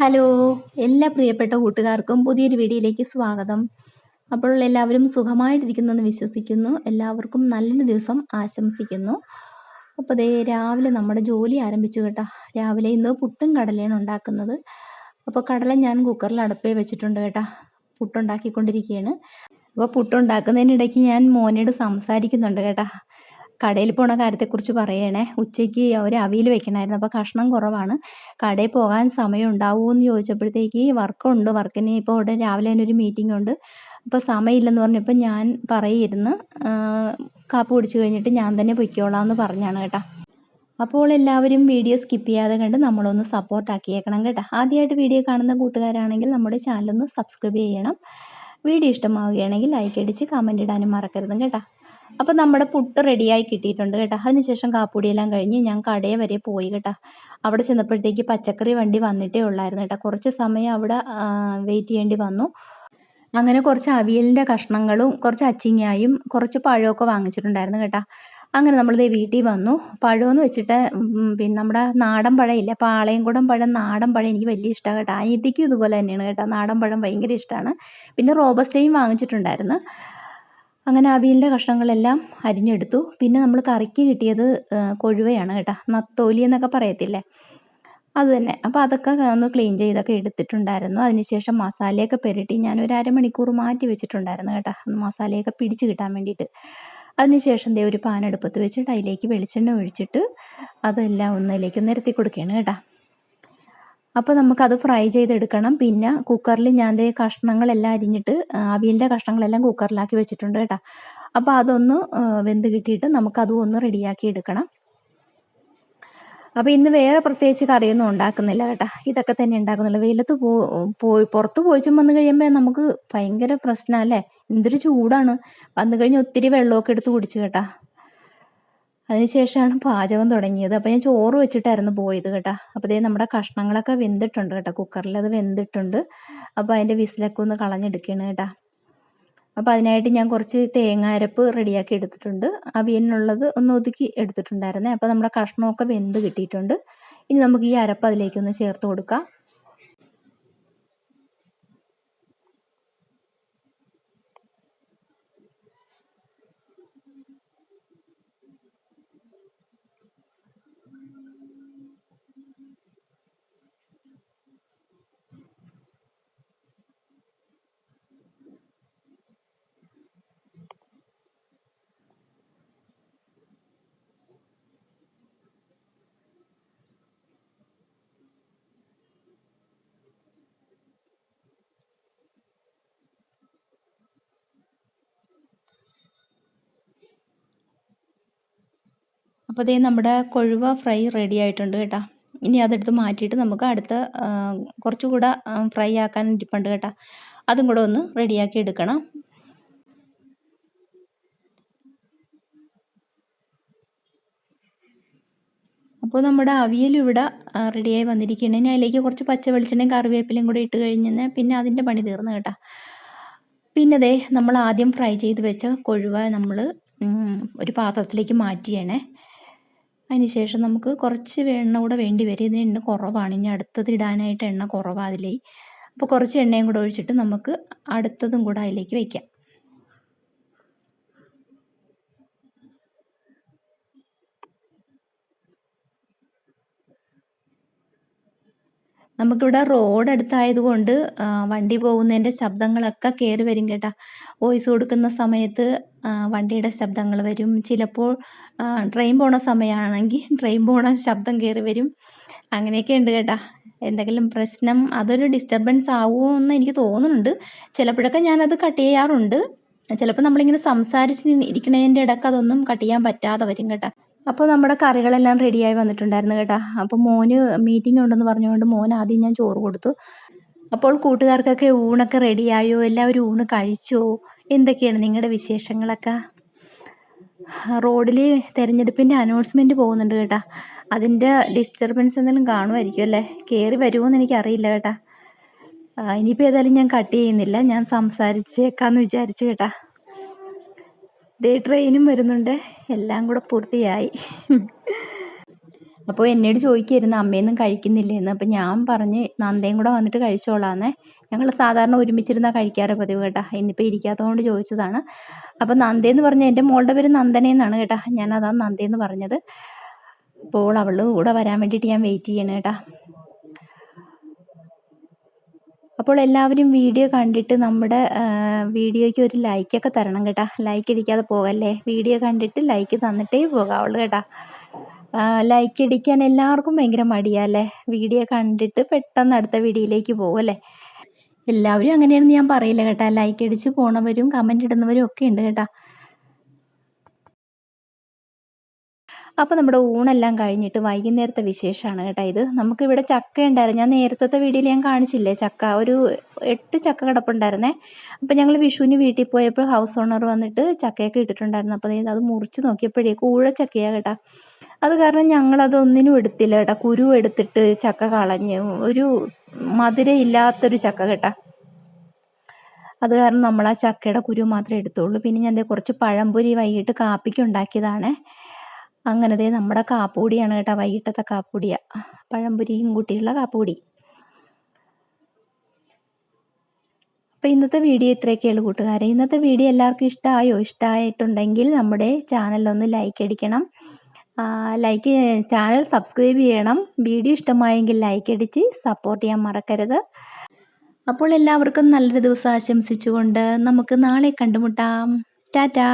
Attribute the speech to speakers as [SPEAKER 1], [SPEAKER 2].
[SPEAKER 1] Hello എല്ലാ പ്രിയപ്പെട്ട കൂട്ടുകാർക്കും പുതിയൊരു വീഡിയോയിലേക്ക് സ്വാഗതം. അപ്പോൾ എല്ലാവരും സുഖമായിട്ടിരിക്കുന്നെന്ന് വിശ്വസിക്കുന്നു. എല്ലാവർക്കും നല്ലൊരു ദിവസം ആശംസിക്കുന്നു. അപ്പോൾ ദേ രാവിലെ നമ്മുടെ ജോലി ആരംഭിച്ചു കേട്ടോ. രാവിലെ ഇന്ന് പുട്ടും കടലയാണ് ഉണ്ടാക്കുന്നത്. അപ്പോൾ കടല ഞാൻ കുക്കറിൽ അടുപ്പേ വെച്ചിട്ടുണ്ട് കേട്ടോ. പുട്ടുണ്ടാക്കിക്കൊണ്ടിരിക്കുകയാണ്. അപ്പോൾ പുട്ടുണ്ടാക്കുന്നതിനിടയ്ക്ക് ഞാൻ മോനോട് സംസാരിക്കുന്നുണ്ട് കേട്ടോ. കടയിൽ പോണ കാര്യത്തെക്കുറിച്ച് പറയണേ. ഉച്ചയ്ക്ക് ഒരു അവിയിൽ വെക്കണമായിരുന്നു അപ്പോൾ കഷ്ണം കുറവാണ്. കടയിൽ പോകാൻ സമയം ഉണ്ടാവുമോ എന്ന് ചോദിച്ചപ്പോഴത്തേക്ക് വർക്കുണ്ട്. വർക്കിന് ഇപ്പോൾ ഉടൻ രാവിലെ തന്നെ ഒരു മീറ്റിംഗ് ഉണ്ട്. അപ്പോൾ സമയമില്ലെന്ന് പറഞ്ഞപ്പോൾ ഞാൻ പറയിരുന്നു കാപ്പ് കുടിച്ചു കഴിഞ്ഞിട്ട് ഞാൻ തന്നെ പൊയ്ക്കോളാം എന്ന് പറഞ്ഞാണ് കേട്ടോ. അപ്പോൾ എല്ലാവരും വീഡിയോ സ്കിപ്പ് ചെയ്യാതെ കണ്ട് നമ്മളൊന്ന് സപ്പോർട്ടാക്കിയേക്കണം കേട്ടോ. ആദ്യമായിട്ട് വീഡിയോ കാണുന്ന കൂട്ടുകാരാണെങ്കിൽ നമ്മുടെ ചാനലൊന്ന് സബ്സ്ക്രൈബ് ചെയ്യണം. വീഡിയോ ഇഷ്ടമാവുകയാണെങ്കിൽ ലൈക്ക് അടിച്ച് കമന്റ് ഇടാനും മറക്കരുതും കേട്ടോ. അപ്പോൾ നമ്മുടെ പുട്ട് റെഡിയായി കിട്ടിയിട്ടുണ്ട് കേട്ടോ. അതിനുശേഷം കാപ്പുടിയെല്ലാം കഴിഞ്ഞ് ഞാൻ കടയെ വരെ പോയി കേട്ടോ. അവിടെ ചെന്നപ്പോഴത്തേക്ക് പച്ചക്കറി വണ്ടി വന്നിട്ടേ ഉള്ളായിരുന്നു കേട്ടോ. കുറച്ച് സമയം അവിടെ വെയിറ്റ് ചെയ്യേണ്ടി വന്നു. അങ്ങനെ കുറച്ച് അവിയലിന്റെ കഷ്ണങ്ങളും കുറച്ച് അച്ചിങ്ങായും കുറച്ച് പഴമൊക്കെ വാങ്ങിച്ചിട്ടുണ്ടായിരുന്നു കേട്ടോ. അങ്ങനെ നമ്മൾ വീട്ടിൽ വന്നു. പഴമെന്ന് വെച്ചിട്ട് പിന്നെ നമ്മുടെ നാടൻ പഴമില്ല? പാളയംകുടം പഴം നാടൻ പഴം എനിക്ക് വലിയ ഇഷ്ടമാണ് കേട്ടോ. അനിയത്തിക്കും ഇതുപോലെ തന്നെയാണ് കേട്ടോ. നാടൻ പഴം ഭയങ്കര ഇഷ്ടമാണ് പിന്നെ റോബസ്റ്റേയും വാങ്ങിച്ചിട്ടുണ്ടായിരുന്നു. അങ്ങനെ അവിയലിന്റെ കഷ്ണങ്ങളെല്ലാം അരിഞ്ഞെടുത്തു. പിന്നെ നമ്മൾ കറിക്ക് കിട്ടിയത് കൊഴുവയാണ് കേട്ടോ. നത്തോലി എന്നൊക്കെ പറയത്തില്ലേ? അത് തന്നെ. അപ്പോൾ അതൊക്കെ ഒന്ന് ക്ലീൻ ചെയ്തൊക്കെ എടുത്തിട്ടുണ്ടായിരുന്നു. അതിനുശേഷം മസാലയൊക്കെ പെരട്ടി ഞാൻ ഒരു അരമണിക്കൂർ മാറ്റി വെച്ചിട്ടുണ്ടായിരുന്നു കേട്ടോ. മസാലയൊക്കെ പിടിച്ച് കിട്ടാൻ വേണ്ടിയിട്ട്. അതിനുശേഷം ദേ ഒരു പാൻ അടുപ്പത്ത് വെച്ചിട്ട് അതിലേക്ക് വെളിച്ചെണ്ണ ഒഴിച്ചിട്ട് അതെല്ലാം ഒന്നിലേക്ക് നിരത്തി കൊടുക്കുകയാണ് കേട്ടോ. അപ്പോൾ നമുക്കത് ഫ്രൈ ചെയ്തെടുക്കണം. പിന്നെ കുക്കറിൽ ഞാൻ കഷ്ണങ്ങളെല്ലാം അരിഞ്ഞിട്ട് അവിയലിന്റെ കഷ്ണങ്ങളെല്ലാം കുക്കറിലാക്കി വെച്ചിട്ടുണ്ട് കേട്ടോ. അപ്പോൾ അതൊന്ന് വെന്ത് കിട്ടിയിട്ട് നമുക്കതും ഒന്ന് റെഡിയാക്കി എടുക്കണം. അപ്പോൾ ഇന്ന് വേറെ പ്രത്യേകിച്ച് കറിയൊന്നും ഉണ്ടാക്കുന്നില്ല കേട്ടോ. ഇതൊക്കെ തന്നെ ഉണ്ടാക്കുന്നില്ല. വെയിലത്ത് പോയി പുറത്ത് പോയിച്ചും വന്നു കഴിയുമ്പോൾ നമുക്ക് ഭയങ്കര പ്രശ്നമല്ലേ എന്തൊരു ചൂടാണ്. വന്നു കഴിഞ്ഞാൽ ഒത്തിരി വെള്ളമൊക്കെ എടുത്ത് കുടിച്ചു കേട്ടാ. അതിനുശേഷമാണ് പാചകം തുടങ്ങിയത്. അപ്പോൾ ഞാൻ ചോറ് വെച്ചിട്ടായിരുന്നു പോയത് കേട്ടോ. അപ്പോൾ ഇതേ നമ്മുടെ കഷ്ണങ്ങളൊക്കെ വെന്തിട്ടുണ്ട് കേട്ടോ. കുക്കറിൽ അത് വെന്തിട്ടുണ്ട്. അപ്പോൾ അതിന്റെ വിസിലൊക്കെ ഒന്ന് കളഞ്ഞെടുക്കുകയാണ് കേട്ടോ. അപ്പോൾ അതിനായിട്ട് ഞാൻ കുറച്ച് തേങ്ങ അരപ്പ് റെഡിയാക്കി എടുത്തിട്ടുണ്ട്. അവിയലിനുള്ളത് ഒന്ന് ഒതുക്കി എടുത്തിട്ടുണ്ടായിരുന്നേ. അപ്പോൾ നമ്മുടെ കഷ്ണമൊക്കെ വെന്ത് കിട്ടിയിട്ടുണ്ട്. ഇനി നമുക്ക് ഈ അരപ്പ് അതിലേക്കൊന്ന് ചേർത്ത് കൊടുക്കാം. അപ്പോൾ ഇതേ നമ്മുടെ കൊഴുവ ഫ്രൈ റെഡി ആയിട്ടുണ്ട് കേട്ടോ. ഇനി അതെടുത്ത് മാറ്റിയിട്ട് നമുക്ക് അടുത്ത കുറച്ചുകൂടെ ഫ്രൈ ആക്കാൻ ഇരിപ്പുണ്ട് കേട്ടോ. അതും കൂടെ ഒന്ന് റെഡിയാക്കി എടുക്കണം. അപ്പോൾ നമ്മുടെ അവിയൽ ഇവിടെ റെഡിയായി വന്നിരിക്കുകയാണ്. ഇനി അതിലേക്ക് കുറച്ച് പച്ച വെളിച്ചെണ്ണയും കറിവേപ്പിലയും കൂടി ഇട്ട് കഴിഞ്ഞാൽ പിന്നെ അതിന്റെ പണി തീർന്നു കേട്ടോ. പിന്നെ ദേ നമ്മൾ ആദ്യം ഫ്രൈ ചെയ്ത് വെച്ച കൊഴുവ നമ്മൾ ഒരു പാത്രത്തിലേക്ക് മാറ്റിയണേ അതിനുശേഷം നമുക്ക് കുറച്ച് എണ്ണ കൂടെ വേണ്ടി വരും. ഇതിന് എണ്ണ കുറവാണ്. ഇനി അടുത്തത് ഇടാനായിട്ട് എണ്ണ കുറവാണ് അതിലേ. അപ്പോൾ കുറച്ച് എണ്ണയും കൂടെ ഒഴിച്ചിട്ട് നമുക്ക് അടുത്തതും കൂടെ അതിലേക്ക് വയ്ക്കാം നമുക്കിവിടെ റോഡ് അടുത്തായതുകൊണ്ട് വണ്ടി പോകുന്നതിന്റെ ശബ്ദങ്ങളൊക്കെ കയറി വരും കേട്ടാ. വോയിസ് കൊടുക്കുന്ന സമയത്ത് വണ്ടിയുടെ ശബ്ദങ്ങൾ വരും. ചിലപ്പോൾ ട്രെയിൻ പോണ സമയമാണെങ്കിൽ ട്രെയിൻ പോണ ശബ്ദം കയറി വരും. അങ്ങനെയൊക്കെ ഉണ്ട് കേട്ടാ. എന്തെങ്കിലും പ്രശ്നം അതൊരു ഡിസ്റ്റർബൻസ് ആവുമോ എന്ന് എനിക്ക് തോന്നുന്നുണ്ട്. ചിലപ്പോഴൊക്കെ ഞാനത് കട്ട് ചെയ്യാറുണ്ട്. ചിലപ്പോൾ നമ്മളിങ്ങനെ സംസാരിച്ച് ഇരിക്കണതിന്റെ ഇടയ്ക്ക് അതൊന്നും കട്ട് ചെയ്യാൻ പറ്റാതെ വരും കേട്ടോ. അപ്പോൾ നമ്മുടെ കറികളെല്ലാം റെഡിയായി വന്നിട്ടുണ്ടായിരുന്നു കേട്ടോ. അപ്പോൾ മോന് മീറ്റിംഗ് ഉണ്ടെന്ന് പറഞ്ഞുകൊണ്ട് മോൻ ആദ്യം ഞാൻ ചോറ് കൊടുത്തു. അപ്പോൾ കൂട്ടുകാർക്കൊക്കെ ഊണൊക്കെ റെഡിയായോ എല്ലാവരും ഊണ് കഴിച്ചോ? എന്തൊക്കെയാണ് നിങ്ങളുടെ വിശേഷങ്ങളൊക്കെ? റോഡിൽ തിരഞ്ഞെടുപ്പിന്റെ അനൗൺസ്മെന്റ് പോകുന്നുണ്ട് കേട്ടോ. അതിന്റെ ഡിസ്റ്റർബൻസ് എന്തെങ്കിലും കാണുമായിരിക്കും അല്ലേ? കയറി വരുമോയെന്ന് എനിക്കറിയില്ല കേട്ടോ. ഇനിയിപ്പോൾ ഏതായാലും ഞാൻ കട്ട് ചെയ്യുന്നില്ല. ഞാൻ സംസാരിച്ചേക്കാമെന്ന് വിചാരിച്ചു കേട്ടോ. ദേ ട്രെയിനും വരുന്നുണ്ട്. എല്ലാം കൂടെ പൂർത്തിയായി. അപ്പോൾ എന്നോട് ചോദിക്കുമായിരുന്നു അമ്മയൊന്നും കഴിക്കുന്നില്ലേന്ന്. അപ്പം ഞാൻ പറഞ്ഞ് നന്ദയും കൂടെ വന്നിട്ട് കഴിച്ചോളാന്നേ. ഞങ്ങൾ സാധാരണ ഒരുമിച്ചിരുന്നാൽ കഴിക്കാറ് പതിവ് കേട്ടാ. ഇന്നിപ്പോൾ ഇരിക്കാത്തതുകൊണ്ട് ചോദിച്ചതാണ്. അപ്പം നന്ദയെന്ന് പറഞ്ഞാൽ എന്റെ മോളുടെ പേര് നന്ദനയെന്നാണ് കേട്ടാ. ഞാൻ നന്ദയെന്ന് പറഞ്ഞത്. അപ്പോൾ അവൾ കൂടെ വരാൻ വേണ്ടിയിട്ട് ഞാൻ വെയിറ്റ് ചെയ്യണം കേട്ടാ. അപ്പോൾ എല്ലാവരും വീഡിയോ കണ്ടിട്ട് നമ്മുടെ വീഡിയോയ്ക്ക് ഒരു ലൈക്കൊക്കെ തരണം കേട്ടാ. ലൈക്ക് ഇടിക്കാതെ പോകല്ലേ? വീഡിയോ കണ്ടിട്ട് ലൈക്ക് തന്നിട്ടേ പോകാവുള്ളൂ കേട്ടാ. ലൈക്ക് ഇടിക്കാൻ എല്ലാവർക്കും ഭയങ്കര മടിയാല്ലേ വീഡിയോ കണ്ടിട്ട് പെട്ടെന്ന് അടുത്ത വീഡിയോയിലേക്ക് പോകും അല്ലേ? എല്ലാവരും അങ്ങനെയാണെന്ന് ഞാൻ പറയില്ല കേട്ടാ. ലൈക്ക് അടിച്ച് പോണവരും കമന്റ് ഇടുന്നവരും ഒക്കെ ഉണ്ട് കേട്ടാ. അപ്പോൾ നമ്മുടെ ഊണെല്ലാം കഴിഞ്ഞിട്ട് വൈകുന്നേരത്തെ വിശേഷമാണ് കേട്ടോ ഇത്. നമുക്കിവിടെ ചക്ക ഉണ്ടായിരുന്നു. ഞാൻ നേരത്തെ വീഡിയോയിൽ ഞാൻ കാണിച്ചില്ലേ ചക്ക? ഒരു എട്ട് ചക്ക കിടപ്പുണ്ടായിരുന്നേ. അപ്പോൾ ഞങ്ങൾ വിഷുവിന് വീട്ടിൽ പോയപ്പോൾ ഹൗസ് ഓണർ വന്നിട്ട് ചക്കയൊക്കെ ഇട്ടിട്ടുണ്ടായിരുന്നു. അപ്പോൾ അത് മുറിച്ച് നോക്കിയപ്പോഴേക്ക് ഊഴ ചക്കയാണ് കേട്ടാ. അത് കാരണം ഞങ്ങളതൊന്നിനും എടുത്തില്ല കേട്ടോ. കുരു എടുത്തിട്ട് ചക്ക കളഞ്ഞ് ഒരു മധുരയില്ലാത്തൊരു ചക്ക കേട്ടാ. അത് കാരണം നമ്മൾ ആ ചക്കയുടെ കുരു മാത്രമേ എടുത്തുള്ളൂ. പിന്നെ ഞാൻ കുറച്ച് പഴംപൊരി വൈകിട്ട് കാപ്പിക്ക് ഉണ്ടാക്കിയതാണ്. അങ്ങനെ ദേ നമ്മുടെ കാപ്പുപൊടിയാണ് കേട്ടോ വൈകിട്ടത്തെ കാപ്പൂടിയാ പഴംപൊരിയും കൂട്ടിയുള്ള കാപ്പുപൊടി. അപ്പോൾ ഇന്നത്തെ വീഡിയോ ഇത്രയൊക്കെ ഉള്ളു കൂട്ടുകാരെ. ഇന്നത്തെ വീഡിയോ എല്ലാവർക്കും ഇഷ്ടമായോ? ഇഷ്ടമായിട്ടുണ്ടെങ്കിൽ നമ്മുടെ ചാനലൊന്ന് ലൈക്ക് അടിക്കണം. ലൈക്ക് ചാനൽ സബ്സ്ക്രൈബ് ചെയ്യണം. വീഡിയോ ഇഷ്ടമായെങ്കിൽ ലൈക്ക് അടിച്ച് സപ്പോർട്ട് ചെയ്യാൻ മറക്കരുത്. അപ്പോൾ എല്ലാവർക്കും നല്ലൊരു ദിവസം ആശംസിച്ചുകൊണ്ട് നമുക്ക് നാളെ കണ്ടുമുട്ടാം. ടാറ്റാ.